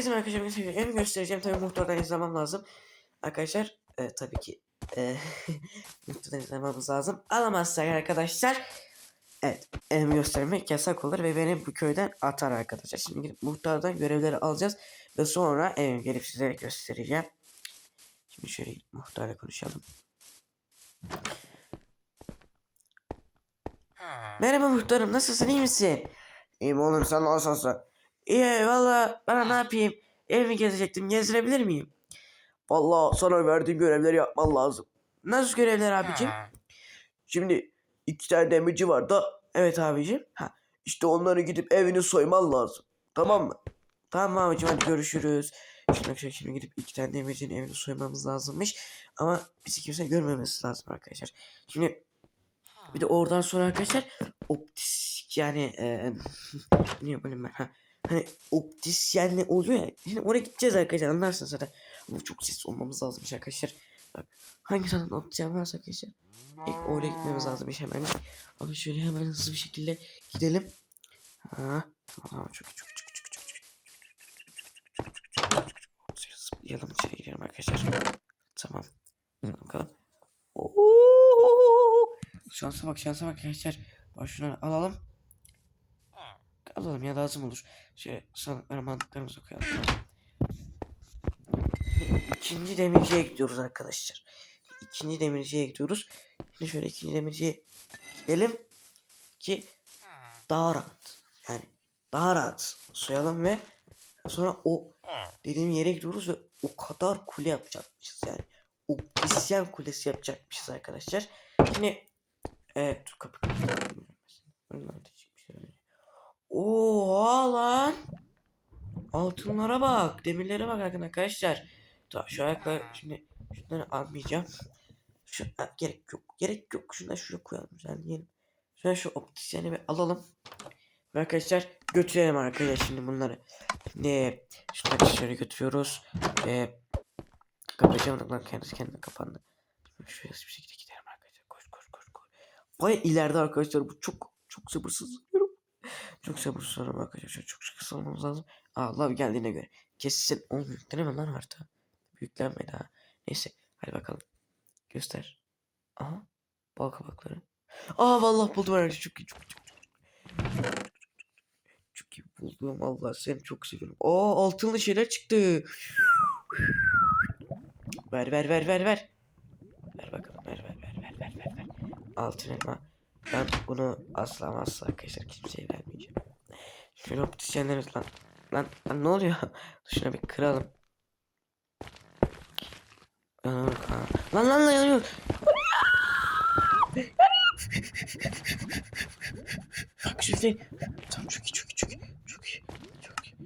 Herkese merhaba arkadaşlar. Bugün göstereceğim. Tabii muhtardan izlemem lazım. Arkadaşlar e, tabii ki e, muhtardan izlememiz lazım. Alamazsak arkadaşlar evet ev göstermek yasak olur ve beni bu köyden atar arkadaşlar. Şimdi gidip muhtardan görevleri alacağız ve sonra ev gelip size göstereceğim. Şimdi şöyle muhtarla konuşalım. Merhaba muhtarım nasılsın iyi misin? İyiyim oğlum sen nasılsın? İyi valla bana ne yapayım? Evimi gezecektim gezdirebilir miyim? Valla sana verdiğim görevleri yapman lazım. Nasıl görevler abicim? Şimdi iki tane demirci var da evet abicim. Ha, işte onları gidip evini soyman lazım. Tamam mı? Tamam abicim hadi görüşürüz. Şimdi arkadaşlar şimdi gidip iki tane demircinin evini soymamız lazımmış. Ama bizi kimse görmemesi lazım arkadaşlar. Şimdi bir de oradan sonra arkadaşlar optik yani e, ne bileyim ben ha. Hani optisyenle oluyor ya. Şimdi oraya gideceğiz arkadaşlar anlarsın zaten. Ama çok ses olmamız lazım arkadaşlar. Bak hangi tane optisyen varsa arkadaşlar. İlk oraya gitmemiz lazım hemen. Ama şöyle hemen hızlı bir şekilde gidelim. Ha, tamam çok çok çok çok çok iyi. Şöyle Zıplayalım içeri girelim arkadaşlar. Tamam. Bakalım. Oo! Şansa bak şansa bak arkadaşlar. Bak şunları alalım. Alalım ya lazım olur. Şöyle sandıklara mantıklarımızı koyalım. İkinci demirciye gidiyoruz arkadaşlar. İkinci demirciye gidiyoruz. Şimdi şöyle ikinci demirciye gidelim ki daha rahat. Yani daha rahat soyalım ve sonra o dediğim yere gidiyoruz ve o kadar kule yapacakmışız yani. O isyan kulesi yapacakmışız arkadaşlar. Şimdi evet dur kapı kapı. Onlar da çıkmış öyle. Oha lan. Altınlara bak. Demirlere bak arkadaşlar. Tamam şu ayaklar şimdi şunları almayacağım. Şu ha, gerek yok. Gerek yok. Şunları şuraya koyalım. Düzenleyelim. Şöyle şu optisyeni bir alalım. Arkadaşlar götürelim arkadaşlar şimdi bunları. Şimdi şunları şöyle götürüyoruz. Ve kapatacağım lan kendisi kendine kapandı. Şöyle bir şekilde gidelim arkadaşlar. Koş koş koş koş. Baya ileride arkadaşlar bu çok çok sabırsızlanıyorum. Çok sabırsızlanıyorum arkadaşlar. Çok çok kısa olmamız lazım. Aa lav geldiğine göre. Kesin 10 yükleneme lan harita. Yüklenmedi ha. Neyse hadi bakalım. Göster. Aha. Bal kabakları. Aa vallahi buldum. Çok iyi çok iyi çok iyi. Çok iyi buldum vallahi seni çok seviyorum. Aa altınlı şeyler çıktı. Ver ver ver ver ver. Ver bakalım ver ver ver ver ver ver. Altın elma. Ben bunu asla asla arkadaşlar kimseye vermeyeceğim. Şöyle optisyenleriz lan. Lan, lan ne oluyor? Şuna bir kıralım. Yanıyor kan. Lan lan lan yanıyor. Bak şimdi. Tamam çok iyi çok iyi çok iyi. Çok iyi. Çok iyi.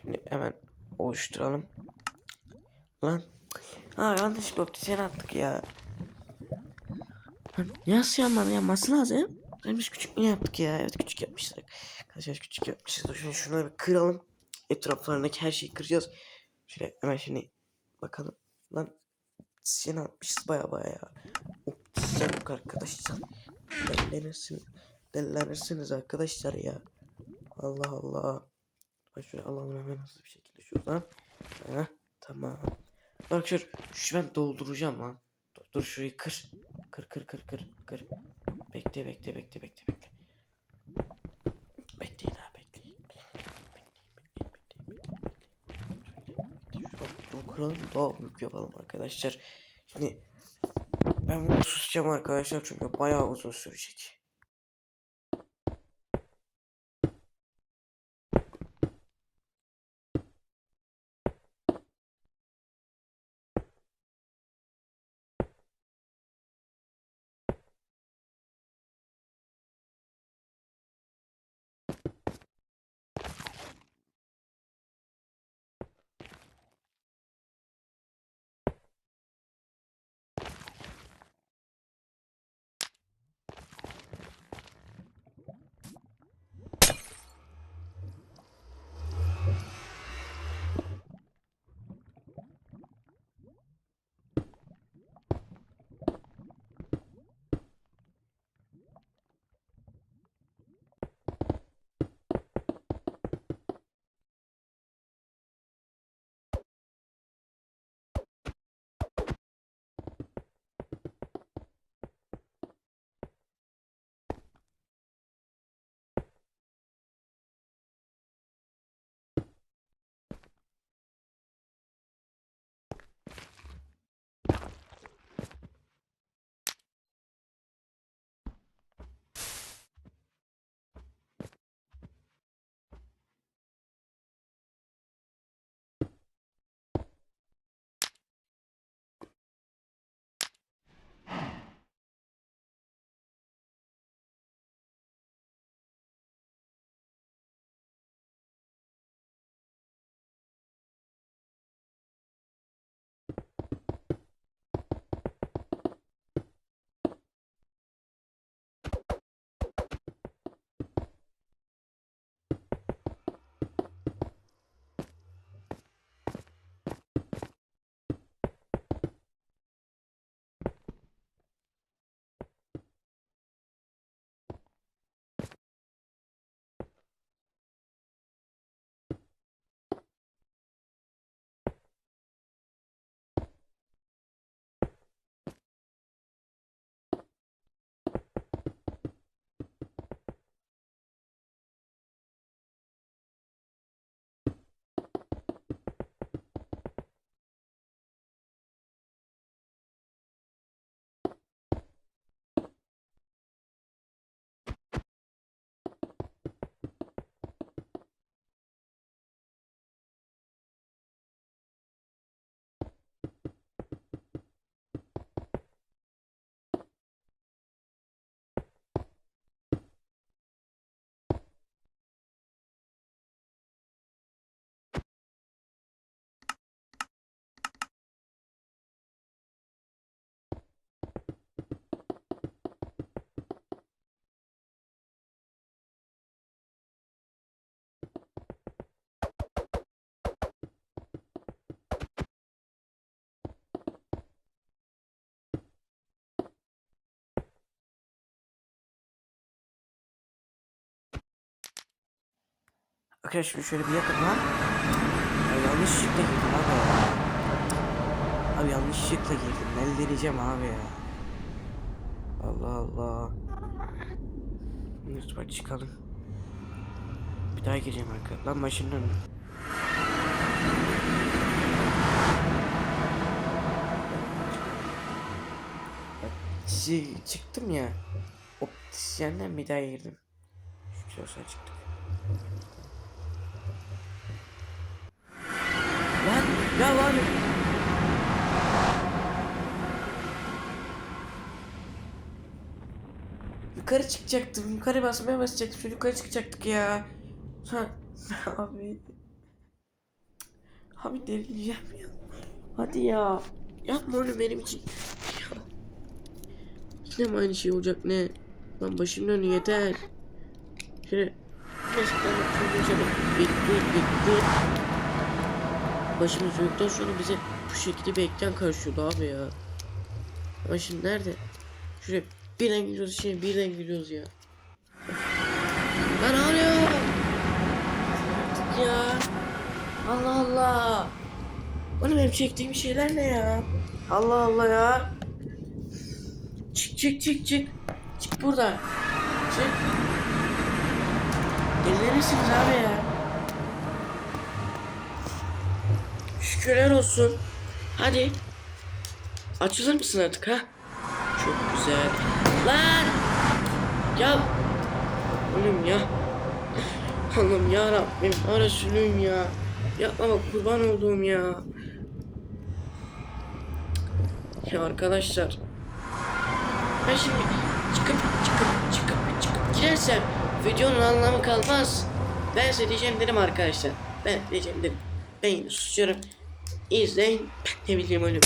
Şimdi hemen oluşturalım. Lan. Ha yanlış bir optisyen attık ya. Nasıl yanmadı yanması lazım. Biz küçük mü yaptık ya? Evet küçük yapmışlar. Arkadaşlar küçük yapmışız. Şimdi şunları bir kıralım. Etraflarındaki her şeyi kıracağız. Şöyle hemen şimdi bakalım. Lan optisyen atmışız baya baya ya. Yok arkadaşlar. Dellenirsiniz. Dellenirsiniz arkadaşlar ya. Allah Allah. Bak şöyle alalım hemen hızlı bir şekilde şuradan. Heh, tamam. Bak şu, şu ben dolduracağım lan. Dur, şurayı kır. Kır kır kır kır kır. Bekle bekle bekle bekle bekle. Bekleyin ha bekleyin. Şuradan kıralım daha büyük yapalım arkadaşlar. Şimdi ben bunu susacağım arkadaşlar çünkü bayağı uzun sürecek. Arkadaşlar şöyle bir yakın var. Ya yanlışlıkla girdim abi ya. Abi yanlışlıkla girdim. Ben deneyeceğim abi ya. Allah Allah. Lütfen çıkalım. Bir daha gireceğim arkadaşlar. Lan başımın önüne. Çi- çıktım ya. Optisyenden bir daha girdim. Şükür olsa çıktık. Lan ya ya. Yukarı çıkacaktım. Yukarı basmaya basacaktım. Şu yukarı çıkacaktık ya. Abi. Abi delireceğim ya. Hadi ya. Yapma onu benim için. Ya. Yine mi aynı şey olacak ne? Lan başımın önü yeter. Şöyle. Gerçekten çocuğu şöyle bekle bekle. Başımız yoktan sonra bize bu şekilde bir ekran karşılıyordu abi ya. Ama şimdi nerede? Şöyle birden gidiyoruz şimdi birden gidiyoruz ya. Oluyor? Artık ya. Allah Allah. Oğlum benim çektiğim şeyler ne ya? Allah Allah ya. Çık çık çık çık. Çık buradan. Çık. Delirisiniz abi ya. Şükürler olsun. Hadi. Açılır mısın artık ha? Çok güzel. Lan! Ya! Oğlum ya. Allah'ım ya Rabbim. Resulüm ya. Yapma bak kurban olduğum ya. Ya arkadaşlar. Ben şimdi çıkıp çıkıp çıkıp çıkıp girersem videonun anlamı kalmaz. Ben size diyeceğim dedim arkadaşlar. Ben diyeceğim dedim. Ben yine susuyorum. İzleyin. Ne bileyim öyle.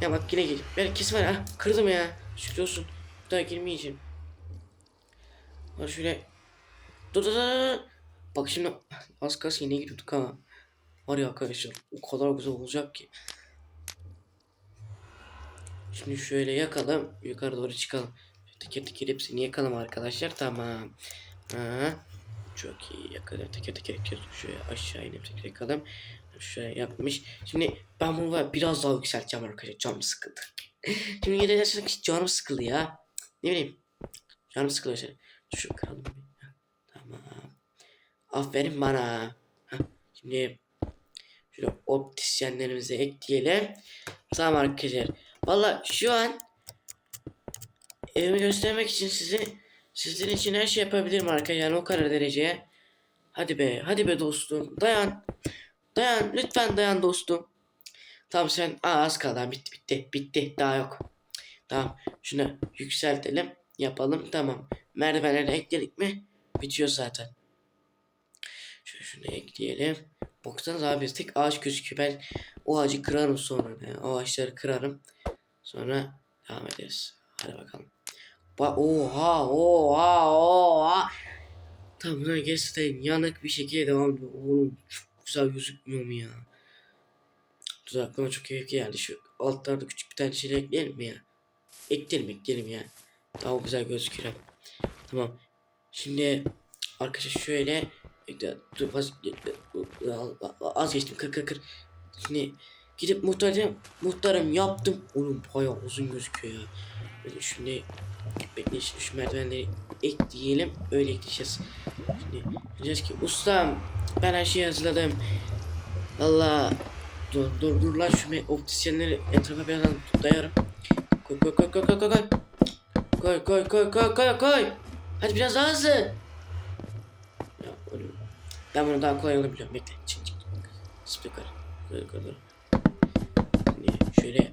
Ya bak yine gel. Ben kes var ha. Kırdım ya. Şükür olsun. Daha girmeyeceğim. Var şöyle. Dur dur dur. Bak şimdi az kalsın yine gidiyorduk ha. Var ya arkadaşlar o kadar güzel olacak ki. Şimdi şöyle yakalım. Yukarı doğru çıkalım. Teker teker hepsini yakalım arkadaşlar. Tamam. Ha. Çok iyi yakalım. Teker teker yapıyoruz. Şöyle aşağı inip teker yakalım. Şöyle yapmış. Şimdi ben bunu var biraz daha yükselteceğim arkadaşlar. Canım sıkıldı. Şimdi yine de canım sıkıldı ya. Ne bileyim. Canım sıkılıyor şöyle. Şu kıralım. Tamam. Aferin bana. Şimdi şöyle optisyenlerimizi ekleyelim. Tamam arkadaşlar. Valla şu an evimi göstermek için sizi sizin için her şey yapabilirim arkadaşlar. Yani o kadar dereceye. Hadi be, hadi be dostum. Dayan. Dayan, lütfen dayan dostum. Tamam sen Aa, az kaldı. Bitti, bitti, bitti. Daha yok. Tamam. Şunu yükseltelim. Yapalım. Tamam. Merdivenleri ekledik mi? Bitiyor zaten. Şöyle şunu ekleyelim. Baksanız abi tek ağaç gözüküyor. Ben o ağacı kırarım sonra. Yani o ağaçları kırarım. Sonra devam ederiz. Hadi bakalım. Ba oha oha oha. Tamam buna gerçekten yanık bir şekilde devam ediyor. Oğlum çok güzel gözükmüyor mu ya? Dur aklıma çok iyi geldi. Şu altlarda küçük bir tane şey ekleyelim mi ya? Ekleyelim ekleyelim ya. Daha güzel gözüküyor. Tamam. Şimdi arkadaşlar şöyle dur az, az geçtim kır kır kır. Şimdi gidip muhtarım muhtarım yaptım. Oğlum bayağı uzun gözüküyor ya. Böyle şimdi bekle şimdi şu merdivenleri ekleyelim. Öyle ekleyeceğiz. Şimdi diyeceğiz ki ustam ben her şeyi hazırladım. Allah dur dur dur lan şu optisyenleri etrafa bir yandan dayarım. Koy koy koy koy koy koy koy. Koy koy koy koy koy koy. Hadi biraz daha hızlı. Ya oğlum. Ben bunu daha kolay yolunu biliyorum. Bekle. Çık çık. Zıpla yukarı. Yukarı şöyle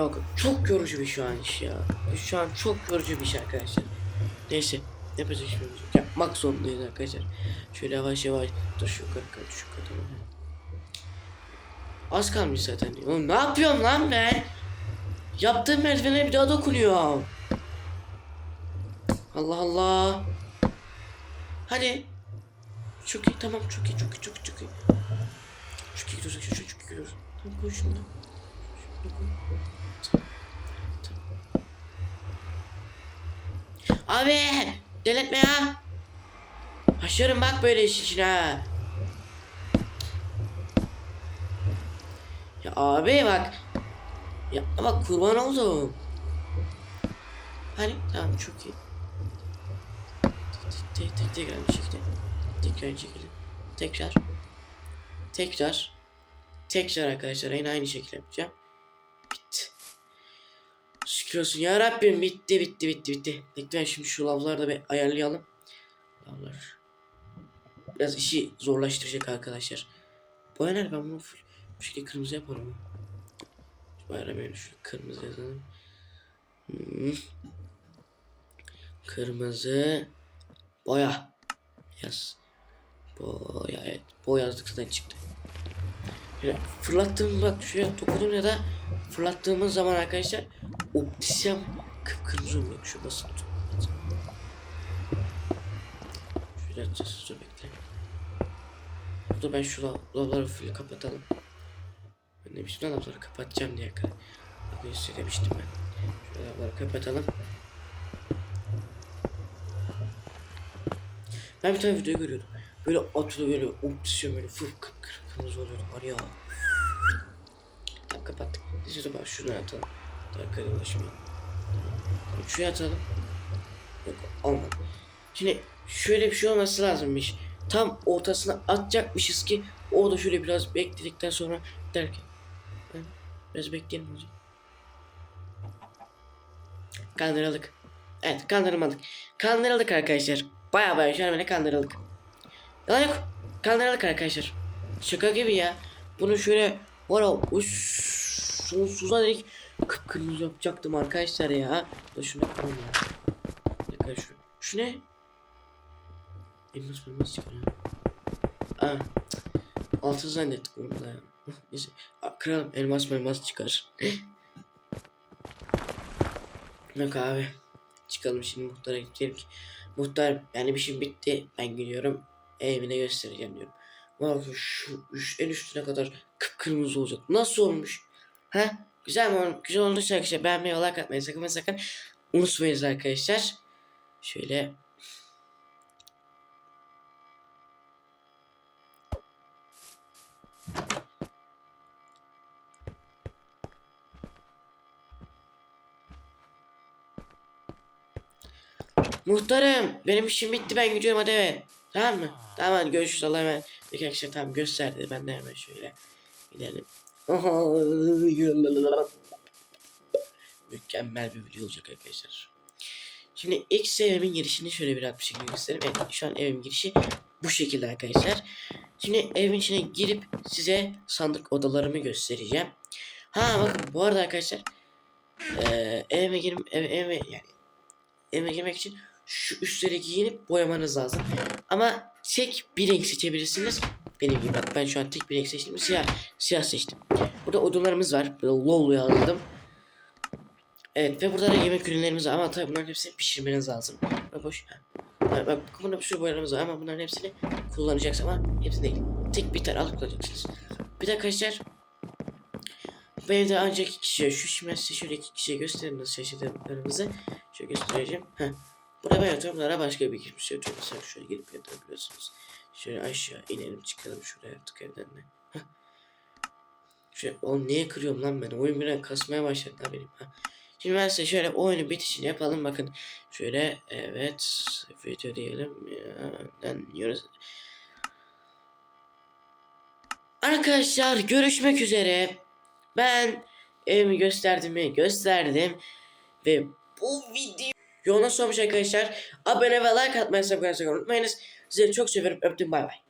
halka çok yorucu bir şu an iş ya. Şu an çok yorucu bir iş arkadaşlar. Neyse. Yapacak şey yok. Yapmak zorundayız arkadaşlar. Şöyle yavaş yavaş. Dur şu kal şu yukarı. Az kalmış zaten. Oğlum ne yapıyorum lan ben? Yaptığım merdivene bir daha dokunuyorum. Allah Allah. Hadi. Çok iyi tamam çok iyi çok iyi çok iyi çok iyi. Çok iyi gidiyoruz çok iyi gidiyoruz. Tamam koy şunu. Şunu koy. Tamam. Tamam. Abi deletme ya. Haşlarım bak böyle iş için. Ya abi bak. Ya bak kurban oldum. Hani tamam çok iyi. Tek tek tekrar bir şekilde. Tekrar aynı şekilde. Tekrar. Tekrar. Tekrar arkadaşlar yine aynı şekilde yapacağım. Bitti. Şükür olsun ya Rabbim bitti bitti bitti bitti. Lütfen şimdi şu lavları da bir ayarlayalım. Lavlar. Biraz işi zorlaştıracak arkadaşlar. Bu nerede ben bunu bir şekilde kırmızı yaparım. Bayrağı böyle şu kırmızı yazalım. Hmm. Kırmızı boya yaz. Boya evet. Boya yazdık zaten çıktı. Şöyle fırlattığım bak şuraya dokundum ya da fırlattığımız zaman arkadaşlar optisyen kıpkırmızı oluyor. Şu basın. Şöyle atacağız. Dur bekle. Dur ben şu lav- lavları full kapatalım. Ben demiştim lan lavları kapatacağım diye. Bakın söylemiştim ben. Şöyle lavları kapatalım. Ben bir tane video görüyordum. Böyle atıyor böyle optisyon böyle fıf kıp kırmızı oluyordu var ya. Tamam kapattık. De bak şunu atalım. Dakika ulaşmayalım. Şuraya atalım. Yok olmadı. Şimdi şöyle bir şey olması lazımmış. Tam ortasına atacakmışız ki o da şöyle biraz bekledikten sonra derken. Ben biraz bekleyelim hocam. Kandırıldık. Evet kandırılmadık. Kandırıldık arkadaşlar. Baya baya şu an beni kandırıldık. Yalan yok. Kandırıldık arkadaşlar. Şaka gibi ya. Bunu şöyle var ya sonsuza dek kıpkırmızı yapacaktım arkadaşlar ya. Da şunu yapalım ya. Dakika şu. Şu ne? Elmas elmas çıkıyor. Aa. Altın zannettim onu da ya. Neyse. Kralım elmas elmas çıkar. Yok abi. Çıkalım şimdi muhtara gidelim ki. Muhtar yani bir şey bitti. Ben gidiyorum. Evine göstereceğim diyorum. Bak şu, en üstüne kadar kıpkırmızı olacak. Nasıl olmuş? Ha? Güzel mi? olmuş? Güzel olduysa arkadaşlar beğenmeyi, like atmayı sakın ve sakın unutmayınız arkadaşlar. Şöyle Muhtarım benim işim bitti ben gidiyorum hadi eve. Tamam mı? Tamam görüşürüz Allah'a emanet. Peki arkadaşlar tamam gösterdi ben de hemen şöyle gidelim. Mükemmel bir video olacak arkadaşlar. Şimdi ilk evimin girişini şöyle bir bir şekilde göstereyim. Evet şu an evim girişi bu şekilde arkadaşlar. Şimdi evin içine girip size sandık odalarımı göstereceğim. Ha bakın bu arada arkadaşlar eee evime girim ev, evime yani evime girmek için şu üstleri giyinip boyamanız lazım. Ama tek bir renk seçebilirsiniz. Benim gibi bak ben şu an tek bir renk seçtim. Siyah, siyah seçtim. Burada odalarımız var. Burada lol yazdım. Evet ve burada da yemek ürünlerimiz var ama tabii bunların hepsini pişirmeniz lazım. Bak boş. Bak, bak burada bir sürü boyalarımız var ama bunların hepsini kullanacaksınız ama hepsini değil. Tek bir tane alıp kullanacaksınız. Bir de arkadaşlar bu evde ancak iki kişi şu şimdi size şöyle iki kişiye gösterin nasıl yaşadıklarımızı. Şöyle göstereceğim. Heh. Burada ben yatıyorum. Burada başka bir kişi yatıyor. Mesela şöyle gelip yatabiliyorsunuz. Şöyle aşağı inelim çıkalım şuraya artık evden de. Şöyle oğlum niye kırıyorum lan ben? Oyun biraz kasmaya başladı lan benim. Heh. Şimdi ben size şöyle oyunu bitişini yapalım. Bakın şöyle evet video diyelim. Ya, yiyoruz. Arkadaşlar görüşmek üzere. Ben evimi gösterdim? Gösterdim. Ve bu video yoluna sormuş arkadaşlar. Abone ve like atmayı sakın unutmayınız. Sizleri çok seviyorum. Öptüm bay bay.